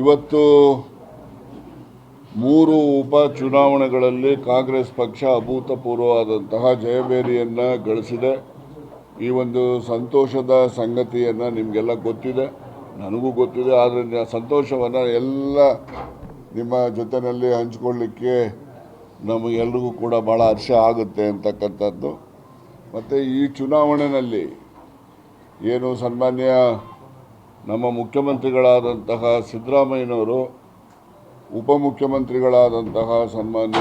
ಇವತ್ತು ಮೂರು ಉಪ ಚುನಾವಣೆಗಳಲ್ಲಿ ಕಾಂಗ್ರೆಸ್ ಪಕ್ಷ ಅಭೂತಪೂರ್ವವಾದಂತಹ ಜಯಭೇರಿಯನ್ನು ಗಳಿಸಿದೆ. ಈ ಒಂದು ಸಂತೋಷದ ಸಂಗತಿಯನ್ನು ನಿಮಗೆಲ್ಲ ಗೊತ್ತಿದೆ. ನನಗೂ ಗೊತ್ತಿದೆ. ಆದರೆ ಸಂತೋಷವನ್ನು ಎಲ್ಲ ನಿಮ್ಮ ಜೊತೆಯಲ್ಲಿ ಹಂಚಿಕೊಳ್ಳಿಕ್ಕೆ ನಮಗೆಲ್ರಿಗೂ ಕೂಡ ಭಾಳ ಹರ್ಷ ಆಗುತ್ತೆ ಅಂತಕ್ಕಂಥದ್ದು. ಮತ್ತು ಈ ಚುನಾವಣೆಯಲ್ಲಿ ಏನು ಸನ್ಮಾನ್ಯ ನಮ್ಮ ಮುಖ್ಯಮಂತ್ರಿಗಳಾದಂತಹ ಸಿದ್ದರಾಮಯ್ಯನವರು, ಉಪಮುಖ್ಯಮಂತ್ರಿಗಳಾದಂತಹ ಸನ್ಮಾನ್ಯ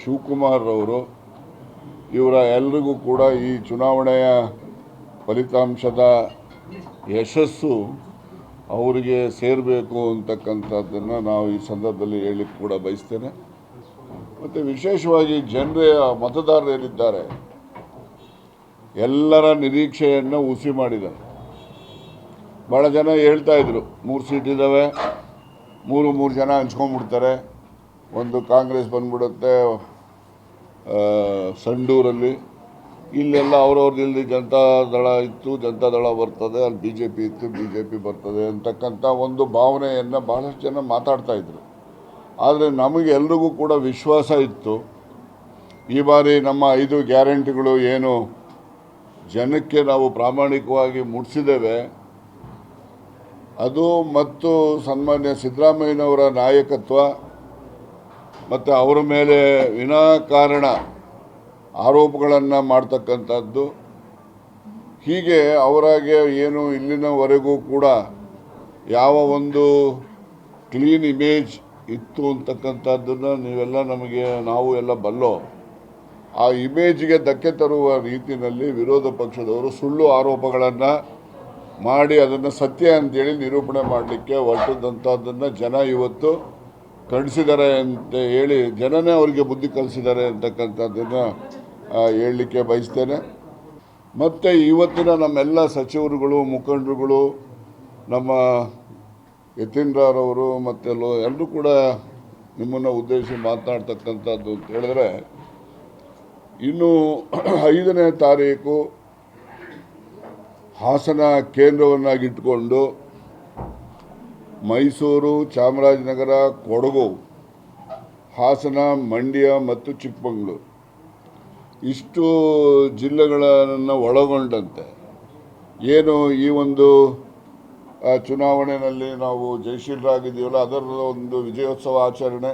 ಶಿವಕುಮಾರ್ರವರು ಇವರ ಎಲ್ರಿಗೂ ಕೂಡ ಈ ಚುನಾವಣೆಯ ಫಲಿತಾಂಶದ ಯಶಸ್ಸು ಅವರಿಗೆ ಸೇರಬೇಕು ಅಂತಕ್ಕಂಥದ್ದನ್ನು ನಾವು ಈ ಸಂದರ್ಭದಲ್ಲಿ ಹೇಳಲಿಕ್ಕೆ ಕೂಡ ಬಯಸ್ತೇನೆ. ಮತ್ತು ವಿಶೇಷವಾಗಿ ಜನರೇ ಮತದಾರರೇನಿದ್ದಾರೆ ಎಲ್ಲರ ನಿರೀಕ್ಷೆಯನ್ನು ಉಸಿ ಮಾಡಿದ್ದಾರೆ. ಭಾಳ ಜನ ಹೇಳ್ತಾ ಇದ್ರು, ಮೂರು ಸೀಟ್ ಇದ್ದಾವೆ ಮೂರು ಮೂರು ಜನ ಹಂಚ್ಕೊಂಡ್ಬಿಡ್ತಾರೆ. ಒಂದು ಕಾಂಗ್ರೆಸ್ ಬಂದ್ಬಿಡುತ್ತೆ ಸಂಡೂರಲ್ಲಿ. ಇಲ್ಲೆಲ್ಲ ಅವ್ರವ್ರದ್ದು ಜನತಾ ದಳ ಇತ್ತು, ಜನತಾ ದಳ ಬರ್ತದೆ, ಅಲ್ಲಿ ಬಿ ಜೆ ಪಿ ಇತ್ತು ಬಿ ಜೆ ಪಿ ಬರ್ತದೆ ಅಂತಕ್ಕಂಥ ಒಂದು ಭಾವನೆಯನ್ನು ಭಾಳಷ್ಟು ಜನ ಮಾತಾಡ್ತಾ ಇದ್ರು. ಆದರೆ ನಮಗೆ ಎಲ್ರಿಗೂ ಕೂಡ ವಿಶ್ವಾಸ ಇತ್ತು, ಈ ಬಾರಿ ನಮ್ಮ ಐದು ಗ್ಯಾರಂಟಿಗಳು ಏನು, ಜನಕ್ಕೆ ನಾವು ಪ್ರಾಮಾಣಿಕವಾಗಿ ಮುಟ್ಟಿಸಿದ್ದೇವೆ ಅದು ಮತ್ತು ಸನ್ಮಾನ್ಯ ಸಿದ್ದರಾಮಯ್ಯನವರ ನಾಯಕತ್ವ ಮತ್ತು ಅವರ ಮೇಲೆ ವಿನಾಕಾರಣ ಆರೋಪಗಳನ್ನು ಮಾಡ್ತಕ್ಕಂಥದ್ದು. ಹೀಗೆ ಅವರಾಗೆ ಏನು ಇಲ್ಲಿನವರೆಗೂ ಕೂಡ ಯಾವ ಒಂದು ಕ್ಲೀನ್ ಇಮೇಜ್ ಇತ್ತು ಅಂತಕ್ಕಂಥದ್ದನ್ನು ನೀವೆಲ್ಲ ನಮಗೆ, ನಾವು ಎಲ್ಲ ಬಲ್ಲೋ, ಆ ಇಮೇಜ್ಗೆ ಧಕ್ಕೆ ತರುವ ರೀತಿಯಲ್ಲಿ ವಿರೋಧ ಪಕ್ಷದವರು ಸುಳ್ಳು ಆರೋಪಗಳನ್ನು ಮಾಡಿ ಅದನ್ನು ಸತ್ಯ ಅಂತೇಳಿ ನಿರೂಪಣೆ ಮಾಡಲಿಕ್ಕೆ ಹೊರಟದಂಥದ್ದನ್ನು ಜನ ಇವತ್ತು ಖಂಡಿಸಿದ್ದಾರೆ ಅಂತ ಹೇಳಿ ಜನನೇ ಅವರಿಗೆ ಬುದ್ಧಿ ಕಲಿಸಿದ್ದಾರೆ ಅಂತಕ್ಕಂಥದ್ದನ್ನು ಹೇಳಲಿಕ್ಕೆ ಬಯಸ್ತೇನೆ. ಮತ್ತು ಇವತ್ತಿನ ನಮ್ಮೆಲ್ಲ ಸಚಿವರುಗಳು, ಮುಖಂಡರುಗಳು, ನಮ್ಮ ಯತೀಂದ್ರರವರು ಮತ್ತು ಎಲ್ಲರೂ ಕೂಡ ನಿಮ್ಮನ್ನು ಉದ್ದೇಶಿಸಿ ಮಾತನಾಡ್ತಕ್ಕಂಥದ್ದು ಅಂತ ಹೇಳಿದ್ರೆ, ಇನ್ನು ಐದನೇ ತಾರೀಕು ಹಾಸನ ಕೇಂದ್ರವನ್ನಾಗಿಟ್ಟುಕೊಂಡು ಮೈಸೂರು, ಚಾಮರಾಜನಗರ, ಕೊಡಗು, ಹಾಸನ, ಮಂಡ್ಯ ಮತ್ತು ಚಿಕ್ಕಮಗಳೂರು. ಇಷ್ಟು ಜಿಲ್ಲೆಗಳನ್ನು ಒಳಗೊಂಡಂತೆ. ಏನು ಈ ಒಂದು ಚುನಾವಣೆಯಲ್ಲಿ ನಾವು ಜಯಶೀಲರಾಗಿದ್ದೀವಲ್ಲ ಅದರ ಒಂದು ವಿಜಯೋತ್ಸವ ಆಚರಣೆ,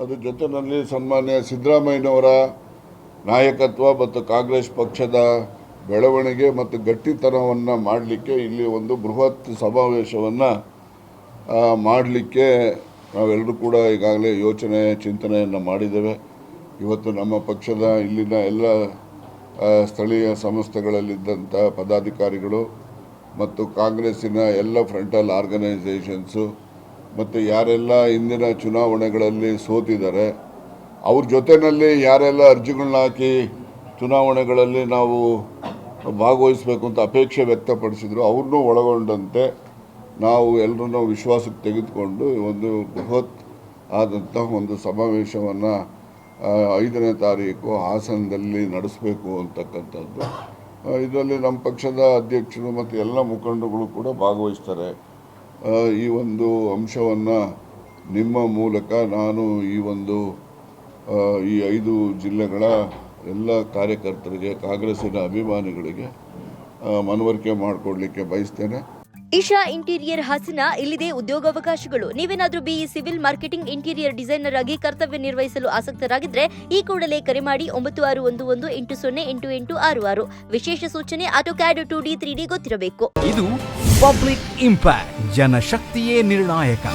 ಅದ್ರ ಜೊತೆಯಲ್ಲಿ ಸನ್ಮಾನ್ಯ ಸಿದ್ದರಾಮಯ್ಯನವರ ನಾಯಕತ್ವ ಮತ್ತು ಕಾಂಗ್ರೆಸ್ ಪಕ್ಷದ ಬೆಳವಣಿಗೆ ಮತ್ತು ಗಟ್ಟಿತನವನ್ನು ಮಾಡಲಿಕ್ಕೆ ಇಲ್ಲಿ ಒಂದು ಬೃಹತ್ ಸಮಾವೇಶವನ್ನು ಮಾಡಲಿಕ್ಕೆ ನಾವೆಲ್ಲರೂ ಕೂಡ ಈಗಾಗಲೇ ಯೋಚನೆ, ಚಿಂತನೆಯನ್ನು ಮಾಡಿದ್ದೇವೆ. ಇವತ್ತು ನಮ್ಮ ಪಕ್ಷದ ಇಲ್ಲಿನ ಎಲ್ಲ ಸ್ಥಳೀಯ ಸಂಸ್ಥೆಗಳಲ್ಲಿದ್ದಂಥ ಪದಾಧಿಕಾರಿಗಳು ಮತ್ತು ಕಾಂಗ್ರೆಸ್ಸಿನ ಎಲ್ಲ ಫ್ರಂಟಲ್ ಆರ್ಗನೈಸೇಷನ್ಸು ಮತ್ತು ಯಾರೆಲ್ಲ ಇಂದಿನ ಚುನಾವಣೆಗಳಲ್ಲಿ ಸೋತಿದ್ದಾರೆ, ಅವ್ರ ಜೊತೆಯಲ್ಲಿ ಯಾರೆಲ್ಲ ಅರ್ಜಿಗಳನ್ನ ಹಾಕಿ ಚುನಾವಣೆಗಳಲ್ಲಿ ನಾವು ಭಾಗವಹಿಸಬೇಕು ಅಂತ ಅಪೇಕ್ಷೆ ವ್ಯಕ್ತಪಡಿಸಿದರು. ಅವ್ರನ್ನೂ ಒಳಗೊಂಡಂತೆ ನಾವು ಎಲ್ಲರನ್ನೂ ವಿಶ್ವಾಸಕ್ಕೆ ತೆಗೆದುಕೊಂಡು ಒಂದು ಬೃಹತ್ ಆದಂತಹ ಒಂದು ಸಮಾವೇಶವನ್ನು ಐದನೇ ತಾರೀಕು ಹಾಸನದಲ್ಲಿ ನಡೆಸಬೇಕು ಅಂತಕ್ಕಂಥದ್ದು. ಇದರಲ್ಲಿ ನಮ್ಮ ಪಕ್ಷದ ಅಧ್ಯಕ್ಷರು ಮತ್ತು ಎಲ್ಲ ಮುಖಂಡಗಳು ಕೂಡ ಭಾಗವಹಿಸ್ತಾರೆ. ಈ ಒಂದು ಅಂಶವನ್ನು ನಿಮ್ಮ ಮೂಲಕ ನಾನು ಈ ಒಂದು ಈ ಐದು ಜಿಲ್ಲೆಗಳ ಎಲ್ಲ ಕಾರ್ಯಕರ್ತರಿಗೆ ಕಾಂಗ್ರೆಸ್ಸಿನ ಅಭಿಮಾನಿಗಳಿಗೆ ಮನವರಿಕೆ ಮಾಡಿಕೊಡ್ಲಿಕ್ಕೆ ಬಯಸ್ತೇನೆ. ಇಶಾ ಇಂಟೀರಿಯರ್ ಹಾಸನ ಇಲ್ಲಿದೆ ಉದ್ಯೋಗಾವಕಾಶಗಳು. ನೀವೇನಾದರೂ BE civil marketing interior designer ಆಗಿ ಕರ್ತವ್ಯ ನಿರ್ವಹಿಸಲು ಆಸಕ್ತರಾಗಿದ್ದರೆ ಈ ಕೂಡಲೇ ಕರೆ ಮಾಡಿ ಒಂಬತ್ತು ಆರು ಒಂದು ಒಂದು ಎಂಟು ಸೊನ್ನೆ ಎಂಟು ಎಂಟು ಆರು ಆರು. ವಿಶೇಷ ಸೂಚನೆ AutoCAD two D three D ಗೊತ್ತಿರಬೇಕು. ಇದು ಪಬ್ಲಿಕ್ ಇಂಪ್ಯಾಕ್ಟ್ ಜನಶಕ್ತಿಯೇ ನಿರ್ಣಾಯಕ.